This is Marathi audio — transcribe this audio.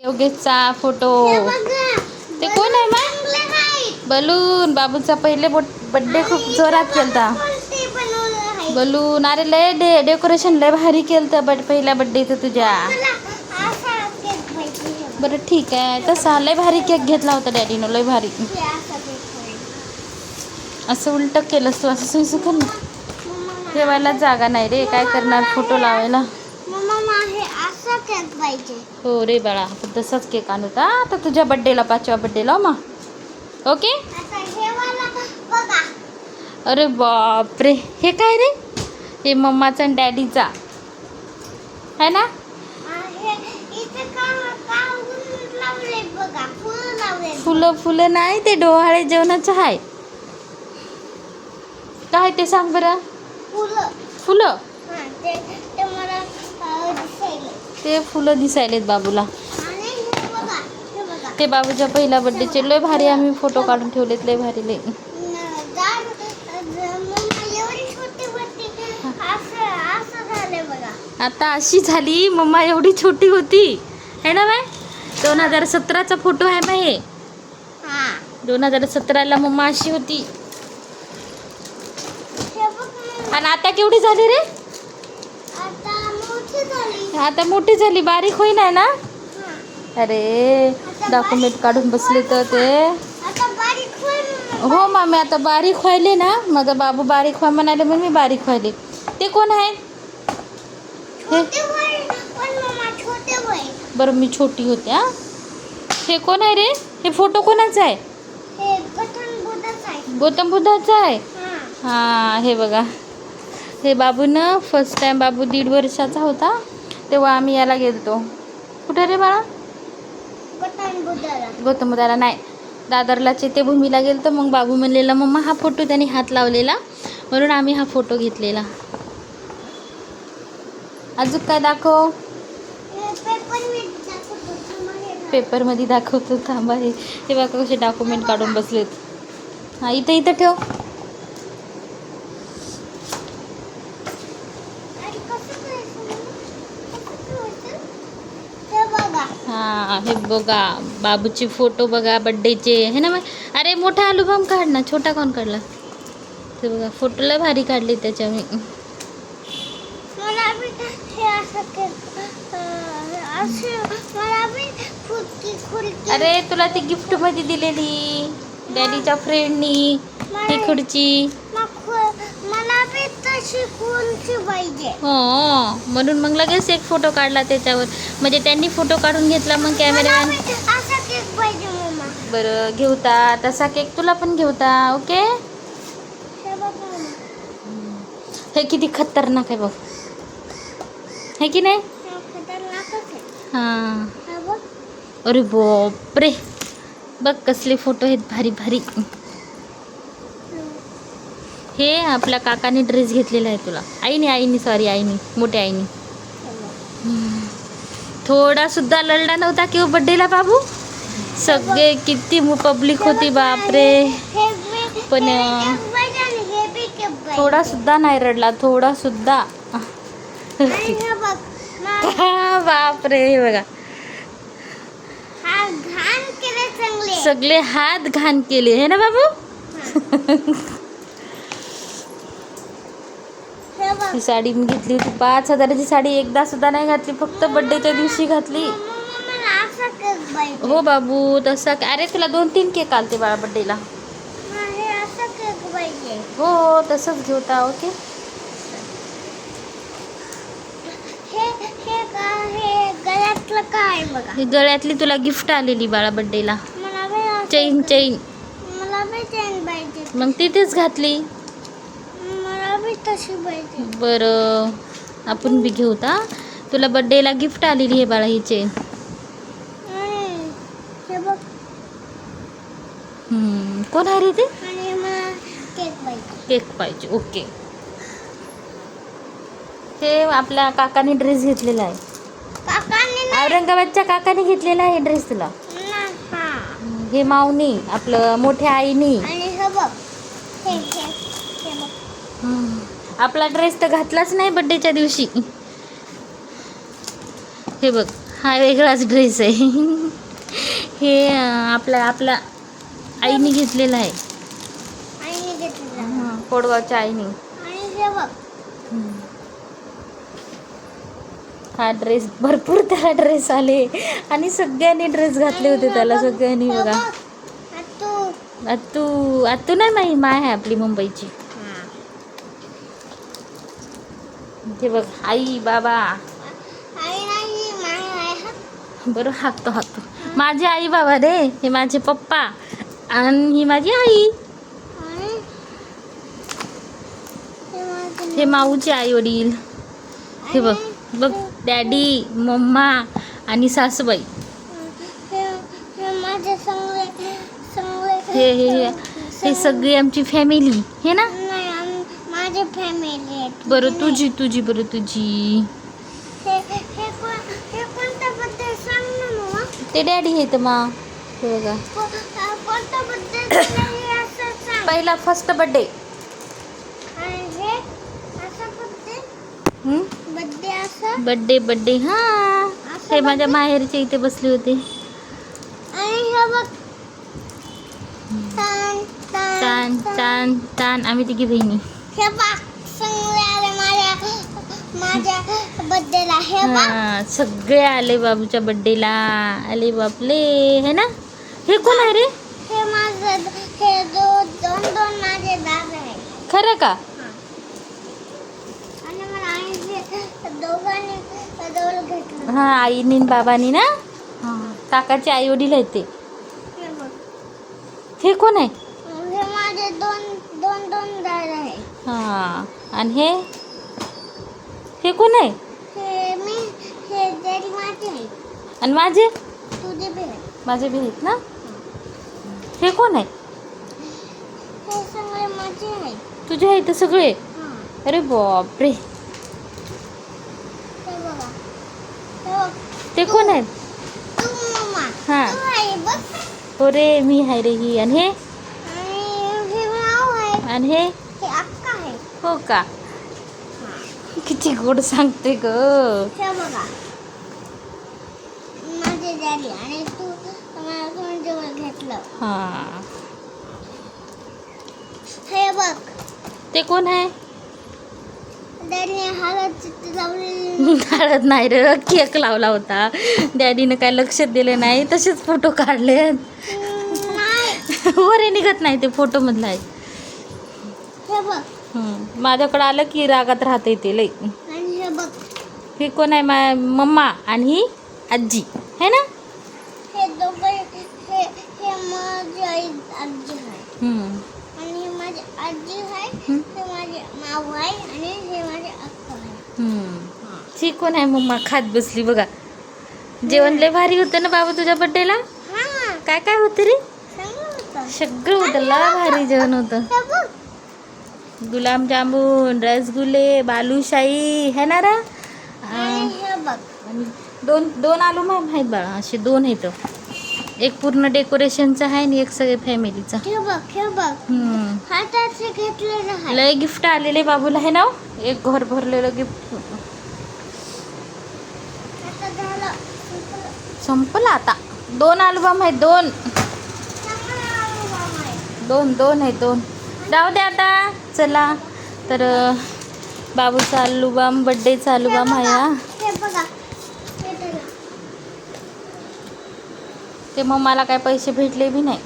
योगेशचा फोटो. ते कोण आहे मग बलून बाबूचा पहिले बड्डे खूप जोरात केलता. बलून अरे लय डे डेकोरेशन लय भारी केलतं बट पहिल्या बड्डेचं तुझ्या. बरं ठीक आहे. तसा लय भारी केक घेतला होता डॅडीनं लय भारी. असं उलट केलंस तू असं सुईसू कर ठेवायला जागा नाही रे काय करणार फोटो लावायला? हो रे बाळा आपण तसाच केक आणू का? आता तुझ्या बड्डेला पाचव्या बड्डेला मग. ओके अरे बापरे हे काय रे? हे मम्माचा आणि डॅडीचा. है ना? फुलं फुलं नाही ते डोहाळे जेवणाचं आहे काय ते सांग बरं? फुलं. ते फुलं दिसायलेत बाबूला. ते बाबूच्या पहिल्या बड्डेचे लय भारी आम्ही फोटो काढून ठेवलेत लय भारी लय. आता अशी झाली मम्मा एवढी छोटी होती. है ना बाय दोन हजार सतराचा फोटो आहे बाय हे? दोन हजार सतराला मम्मा अशी होती. आणि आता केवढी झाली रे? आता मोठी झाली बारीक होईन आहे ना? अरे डॉक्युमेंट काढून बसले तर ते. हो मामी आता बारीक व्हायले ना. माझा बाबू बारीक व्हा म्हणाले मग मी बारीक व्हायले. ते कोण आहे बरं मी छोटी होते हा. हे कोण आहे रे? हे फोटो कोणाचा आहे? गौतम बुद्धाचा आहे. हां. हे बघा. हे बाबूनं फर्स्ट टाइम बाबू दीड वर्षाचा होता. तेव्हा आम्ही याला गेलतो. कुठे रे बाळा? गौतम बुद्धाला. नाही. दादरला चैत्यभूमीला गेलतो. मग बाबू म्हणलेला मम्मा हा फोटो त्याने हात लावलेला. म्हणून आम्ही हा फोटो घेतलेला. अजून काय दाखव? पेपरमध्ये दाखवतो थांबा हे हे. बघा कसे डॉक्युमेंट काढून बसलेत. हां इथं इथं ठेव. हाँ बघा बाबूचे फ़ोटो बघा बड्डेचे हे ना अरे मोठा अल्बम काढ ना छोटा कोण काढला? ते बघा फ़ोटो लय भारी काढले त्याच्या मी अरे तुला ती गिफ्ट मध्ये दिलेली डॅडीच्या फ्रेंडनी ही खुर्ची. पाहिजे? हो म्हणून मग लगेच एक फोटो काढला त्याच्यावर. म्हणजे त्यांनी फोटो काढून घेतला मग कॅमेरामॅन बरं घेऊता. तसा केक तुला पण घेऊता ओके हे हे किती खतरनाक आहे बघ. हे की नाही? हे हां. हे अरे बापरे. बघ कसले फोटो आहेत भारी भारी. हे आपल्या काकाने ड्रेस घेतलेला आहे तुला. आईने आईने सॉरी आईने मोठ्या आईने. थोडा सुद्धा लढला नव्हता किंवा बड्डेला बाबू? सगळे किती पब्लिक होती बापरे. हे पण, हे हे थोडा सुद्धा नाही रडला थोडा सुद्धा. हे बापरे हे बघा. हा सगळे हात घाण केले हे ना बाबू? हे साडी मी घेतली होती. पाच हजाराची साडी एकदा सुद्धा नाही घातली फक्त बड्डेच्या दिवशी घातली. हो बाबू तसा अरे तुला दोन तीन केक आलते बाळा बड्डेला हा, तसंच घेऊता ओके हे हे का हे काय बघा गळ्यातली तुला गिफ्ट आलेली बाळा बड्डेला चैन चैन मग तिथेच घातली. बरं. आपण बी घेऊता तुला बड्डेला गिफ्ट आलेली आहे बाळा ही हे हम्म, कोण आहे रे ते? केक पाहिजे. ओके. हे आपल्या काकाने ड्रेस घेतलेला आहे. औरंगाबादच्या काकाने घेतलेला आहे ड्रेस तुला. हे. माऊनी आपलं मोठ्या आईनी. आपला ड्रेस तर घातलाच नाही बड्डेच्या दिवशी. हे बघ हा वेगळाच ड्रेस आहे. हे अं, आपल्या आपल्या आईने घेतलेला आहे. हं, कोडगावच्या आईने. हे ड्रेस भरपूर त्याला ड्रेस आले. आणि सगळ्यांनी ड्रेस घातले होते त्याला सगळ्यांनी बघा. बघ. तू आत्तू आत्तू नाही माही माय आहे आपली मुंबईची. ते बघ आई बाबा. हा. बरं हाकतो हाकतो माझे आई बाबा रे हे माझे पप्पा आणि ही माझी आई. हे माऊचे आई वडील. हे बघ बघ डॅडी मम्मा आणि सासूबाई. हे हे हे सगळी आमची फॅमिली हे ना? फॅमिली बरं तुझी तुझी बरं तुझी. ते डॅडी आहेत मा. हे बघा. पहिला फर्स्ट बड्डे हे बड्डे बड्डे हा. हे माझ्या माहेरच्या इथे बसले होते. तान तान तान आम्ही तिघी बहिणी. हे सगळे आले माझ्या हा सगळे आले बाबूच्या बड्डेला. आले बापले हे ना? हे कोण आहे रे? हे माझं हे दो दोन दोन माझे दादा आहे. खरं का? आणि मला आईने दोघांनी डोल घेतलं. हा आईनी आणि बाबानी ना? हा. काकाचे आई वडील आहेत ते. हे बघ. हे कोण आहे? माझे दोन दोन दोन दादा आहे. हा आणि हे? हे कोण आहे? हे मी हे डॅडी माझे आहे. आणि माझे? तुझे बी आहे माझे बी आहेत ना? हे कोण आहे? हे सगळे माझे आहे. तुझे आहेत सगळे? हां. अरे बापरे. हे बघा. हे बघ. ते कोण आहेत तू मम्मा हा. तू आहे बघ. हो रे मी आहे रे ही. आणि हे? आणि हे? अक्का आहे. हो का? किती गोड सांगते ग. हे बघा. माझे डॅडी आणि तू मला कोण जवळ घेतलं. हा. हे बघ. ते कोण आहे? डॅडीने हळद लावलेली. काढत नाही रे केक लावला होता. डॅडीनं काय लक्ष दिलं नाही तसेच फोटो काढले नाही. वरे निघत नाही ते फोटो मधला. आहे हे बघ. हम्म. माझ्याकडं आलं की रागात राहते ते लई. आणि हे बघ. हे कोण आहे? मा मम्मा आणि ही आजी. है ना? हे दोघं हे हे माझी आई आजी आहे. हम्म. आणि हे माझी आजी आहे हं. हे माझे माऊ आहे आणि हे माझे अक्का आहे. हम्म. ही कोण आहे? मम्मा खात बसली बघा. जेवण लय भारी होतं ना बाबा तुझ्या बड्डेला हा. काय काय होतं रे? चांगलं होतं. सगळं होतं लय भारी जेवण होतं. हे बघ. गुलाबजामुन रसगुल्ले बालुशाही है ना रा? दोन दोन आलू माम आहेत बाळा असे दोन आहेत. एक पूर्ण डेकोरेशनचं आहे आणि एक सगळे फॅमिलीचा लय गिफ्ट आलेले बाबूला आहे ना हो? एक घर भरलेलं गिफ्ट संपलं आता. दोन अल्बम आहेत दोन. दोन दोन आहेत दोन. जाऊ दे आता चला. तर बाबूचा अल्बम बड्डेचा अल्बम आहे ते मग मला काय पैसे भेटले बी नाही.